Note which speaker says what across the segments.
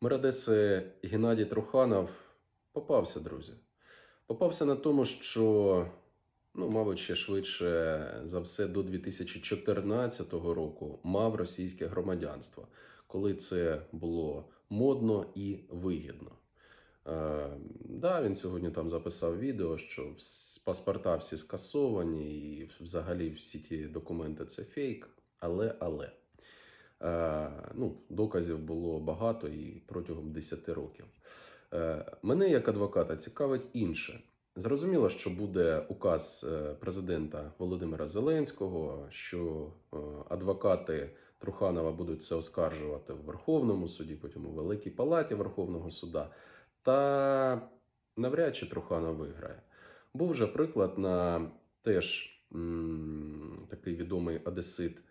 Speaker 1: Мер Одеси Геннадій Труханов попався, друзі. Попався на тому, що, ну, мабуть, ще швидше за все до 2014 року мав російське громадянство, коли це було модно і вигідно. Е, да, він сьогодні там записав відео, що паспорта всі скасовані, і взагалі всі ті документи це фейк. Але, але. Е, ну, доказів було багато і протягом 10 років. Е, мене як адвоката цікавить інше. Зрозуміло, що буде указ е, президента Володимира Зеленського, що адвокати Труханова будуть це оскаржувати в Верховному суді, потім у Великій Палаті Верховного суда. Та навряд чи Труханов виграє. Був вже приклад на теж м, такий відомий одесит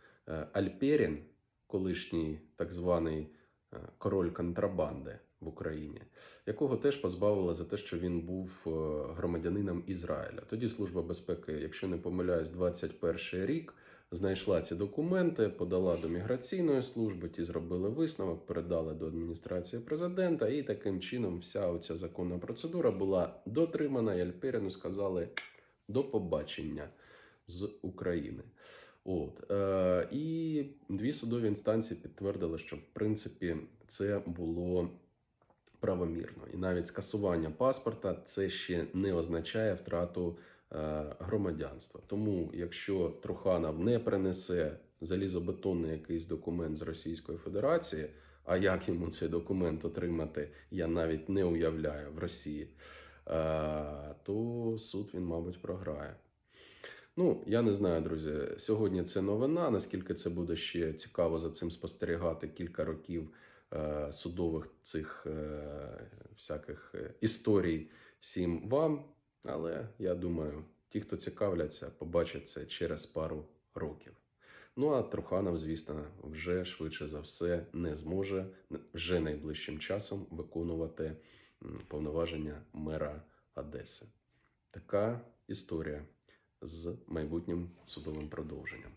Speaker 1: Альперін, колишній так званий е, король контрабанди в Україні, якого теж позбавили за те, що він був е, громадянином Ізраїля. Тоді Служба безпеки, якщо не помиляюсь, 21 рік знайшла ці документи, подала до міграційної служби, ті зробили висновок, передали до адміністрації президента, і таким чином вся оця законна процедура була дотримана. І сказали до побачення з України. От е, і дві судові інстанції підтвердили, що в принципі це було правомірно, і навіть скасування паспорта це ще не означає втрату е, громадянства. Тому, якщо Труханов не принесе залізобетонний якийсь документ з Російської Федерації, а як йому цей документ отримати, я навіть не уявляю в Росії, е, то суд він, мабуть, програє. Ну, я не знаю, друзі. Сьогодні це новина. Наскільки це буде ще цікаво за цим спостерігати кілька років е, судових цих е, всяких е, історій всім вам. Але я думаю, ті, хто цікавляться, побачать це через пару років. Ну а Труханов, звісно, вже швидше за все не зможе вже найближчим часом виконувати повноваження мера Одеси. Така історія з майбутнім судовим продовженням.